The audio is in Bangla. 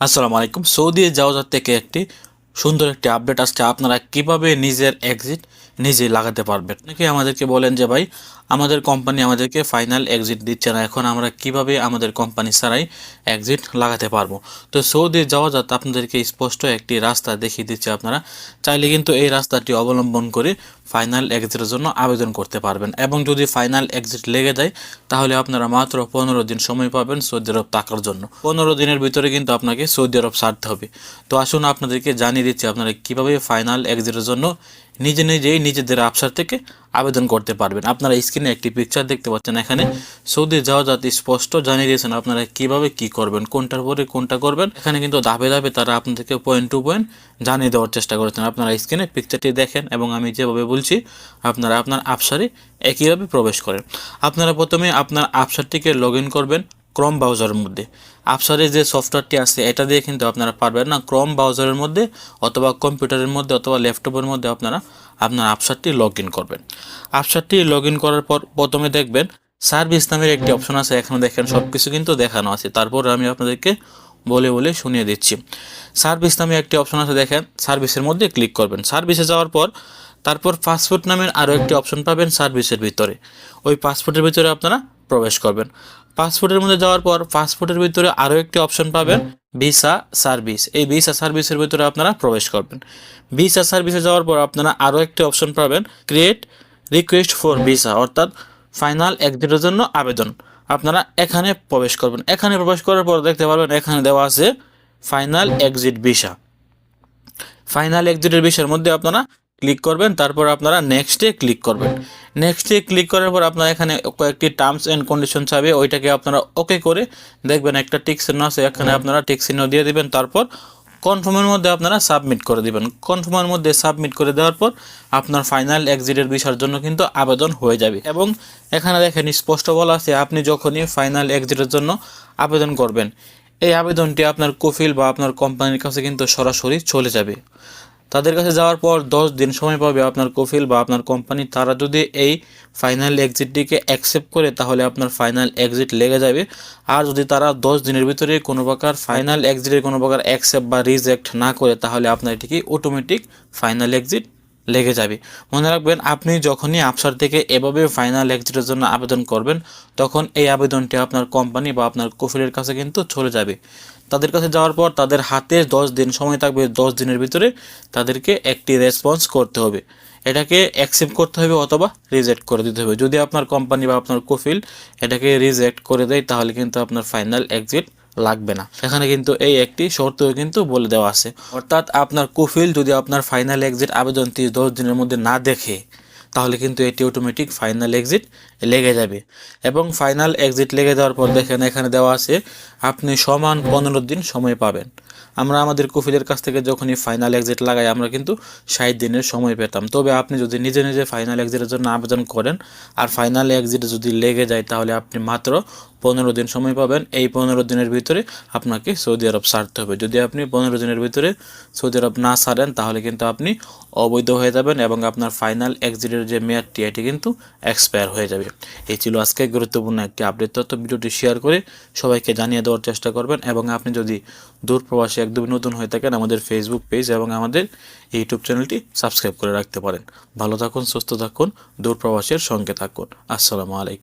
আসসালামু আলাইকুম। সৌদি যাওয়া থেকে একটি সুন্দর একটি আপডেট আসছে, আপনারা কীভাবে নিজের এক্সিট নিজে লাগাতে পারবেন? অনেকে আমাদেরকে বলেন যে, ভাই, আমাদের কোম্পানি আমাদেরকে ফাইনাল এক্সিট দিচ্ছে না, এখন আমরা কীভাবে আমাদের কোম্পানি ছাড়াই এক্সিট লাগাতে পারব? তো সৌদি যাওয়া যাতে আপনাদেরকে স্পষ্ট একটি রাস্তা দেখিয়ে দিচ্ছে আপনারা। চাইলে কিন্তু এই রাস্তাটি অবলম্বন করে ফাইনাল এক্সিটের জন্য আবেদন করতে পারবেন। এবং যদি ফাইনাল এক্সিট লেগে যায়, তাহলে আপনারা মাত্র পনেরো দিন সময় পাবেন সৌদি আরব টাকার জন্য। পনেরো দিনের ভিতরে কিন্তু আপনাকে সৌদি আরব ছাড়তে হবে। তো আসুন আপনাদেরকে জানিয়ে দিচ্ছি আপনারা কীভাবে ফাইনাল এক্সিটের জন্য নিজে নিজেই নিজেদের আপসার থেকে আবেদন করতে পারবেন। আপনারা স্ক্রিনে একটি পিকচার দেখতে পাচ্ছেন এখানে। সৌদি যাওয়া যাতে স্পষ্ট জানিয়ে দিয়েছেন আপনারা কীভাবে কি করবেন, কোনটার পরে কোনটা করবেন। এখানে কিন্তু ধাপে ধাপে তারা আপনাদেরকে পয়েন্ট টু পয়েন্ট জানিয়ে দেওয়ার চেষ্টা করেছেন। আপনারা স্ক্রিনে পিকচারটি দেখেন এবং আমি যেভাবে বলছি, আপনারা আপনার আপসারে একইভাবে প্রবেশ করেন। আপনারা প্রথমে আপনার আপসারটিকে লগ করবেন। ক্রম ব্রাউজারের মধ্যে। আপসারের যে সফটওয়্যারটি আছে, এটা দিয়ে কিন্তু আপনারা পারবেন না ক্রম ব্রাউজারের মধ্যে অথবা কম্পিউটারের মধ্যে অথবা ল্যাপটপের মধ্যে আপনারা, আপনার আপসারটি লগ ইন করবেন। আপসারটি লগ ইন করার পর প্রথমে দেখবেন সার্ভিস নামের একটি অপশন আছে, এখানে দেখেন সব কিছু কিন্তু দেখানো আছে। তারপর আমি আপনাদেরকে বলে বলে শুনিয়ে দিচ্ছি। সার্ভিস নামে একটি অপশন আছে, দেখেন সার্ভিসের মধ্যে ক্লিক করবেন। সার্ভিসে যাওয়ার পর, তারপর পাসপোর্ট নামের আরও একটি অপশন পাবেন সার্ভিসের ভিতরে। ওই পাসপোর্টের ভিতরে আপনারা প্রবেশ করবেন। পাসপোর্টের মধ্যে যাওয়ার পর পাসপোর্টের ভিতরে আরও একটি অপশন পাবেন, ভিসা সার্ভিস। এই ভিসা সার্ভিসের ভিতরে আপনারা প্রবেশ করবেন। ভিসা সার্ভিসে যাওয়ার পর আপনারা আরও একটি অপশন পাবেন ক্রিয়েট রিকোয়েস্ট ফর ভিসা অর্থাৎ ফাইনাল একদিনের জন্য আবেদন। আপনারা এখানে প্রবেশ করবেন। এখানে প্রবেশ করার পর দেখতে পারবেন এখানে দেওয়া আছে ফাইনাল এক্সিট ভিসা ফাইনাল এক্সিটের বিষয়ের মধ্যে আপনারা ক্লিক করবেন তারপর আপনারা নেক্সটে ক্লিক করবেন। নেক্সটে ক্লিক করার পর আপনারা এখানে কয়েকটি টার্মস অ্যান্ড কন্ডিশন চাবে ওইটাকে আপনারা ওকে করে দেখবেন একটা টিক চিহ্ন আছে এখানে আপনারা টিক চিহ্ন দিয়ে দিবেন তারপর কনফার্মের মধ্যে আপনারা সাবমিট করে দিবেন। কনফার্মের মধ্যে সাবমিট করে দেওয়ার পর আপনার ফাইনাল এক্সিটের বিষয়ের জন্য কিন্তু আবেদন হয়ে যাবে। এবং এখানে দেখেন স্পষ্ট বলা আছে আপনি যখনই ফাইনাল এক্সিটের জন্য আবেদন করবেন এই আবেদনটি আপনার কফিল বা আপনার কোম্পানির কাছে কিন্তু সরাসরি চলে যাবে। তাদের কাছে যাওয়ার পর দশ দিন সময় পাবে আপনার কফিল বা আপনার কোম্পানি। তারা যদি এই ফাইনাল এক্সিটটিকে অ্যাকসেপ্ট করে, তাহলে আপনার ফাইনাল এক্সিট লেগে যাবে। আর যদি তারা দশ দিনের ভিতরে কোনো প্রকার ফাইনাল এক্সিটের কোনো প্রকার অ্যাকসেপ্ট বা রিজেক্ট না করে, তাহলে আপনার এটিকে অটোমেটিক ফাইনাল এক্সিট লেগে যাবে। মনে রাখবেন, আপনি যখনই আপসার থেকে এভাবে ফাইনাল এক্সিটের জন্য আবেদন করবেন, তখন এই আবেদনটি আপনার কোম্পানি বা আপনার কফিলের কাছে কিন্তু চলে যাবে। তাদের কাছে যাওয়ার পর তাদের হাতে দশ দিন সময় থাকবে, দশ দিনের ভিতরে তাদেরকে একটি রেসপন্স করতে হবে। এটাকে অ্যাকসেপ্ট করতে হবে অথবা রিজেক্ট করে দিতে হবে। যদি আপনার কোম্পানি বা আপনার কোফিল এটাকে রিজেক্ট করে দেয়, তাহলে কিন্তু আপনার ফাইনাল এক্সিট লাগবে না। এখানে কিন্তু এই একটি শর্ত কিন্তু বলে দেওয়া আছে। অর্থাৎ আপনার কোফিল যদি আপনার ফাইনাল এক্সিট আবেদনটি দশ দিনের মধ্যে না দেখে তাহলে কিন্তু এটি অটোমেটিক ফাইনাল এক্সিট লেগে যাবে। এবং ফাইনাল এক্সিট লেগে যাওয়ার পর দেখেন এখানে দেওয়া আছে, আপনি সমান পনেরো দিন সময় পাবেন। আমরা আমাদের কুফিলের কাছ থেকে যখনই ফাইনাল এক্সিট লাগাই, আমরা কিন্তু ষাট দিনের সময় পেতাম। তবে আপনি যদি নিজে নিজে ফাইনাল এক্সিটের জন্য আবেদন করেন, আর ফাইনাল এক্সিট যদি লেগে যায়, তাহলে আপনি মাত্র পনেরো দিন সময় পাবেন, এই পনেরো দিনের ভিতরে আপনাকে সৌদি আরব সারতে হবে। যদি আপনি পনেরো দিনের ভিতরে সৌদি আরব না সারেন তাহলে কিন্তু আপনি অবৈধ হয়ে যাবেন এবং আপনার ফাইনাল এক্সিটের যে মেয়াদটি, এটি কিন্তু এক্সপায়ার হয়ে যাবে। এই ছিল আজকে গুরুত্বপূর্ণ একটি আপডেট তথ্য। ভিডিওটি শেয়ার করে সবাইকে জানিয়ে দেওয়ার চেষ্টা করবেন এবং আপনি যদি দূর প্রবাসী একদমই নতুন হয়ে থাকেন, আমাদের ফেসবুক পেজ এবং আমাদের ইউটিউব চ্যানেলটি সাবস্ক্রাইব করে রাখতে পারেন। ভালো থাকুন, সুস্থ থাকুন দূর প্রবাসের সঙ্গে থাকুন। আসসালামু আলাইকুম।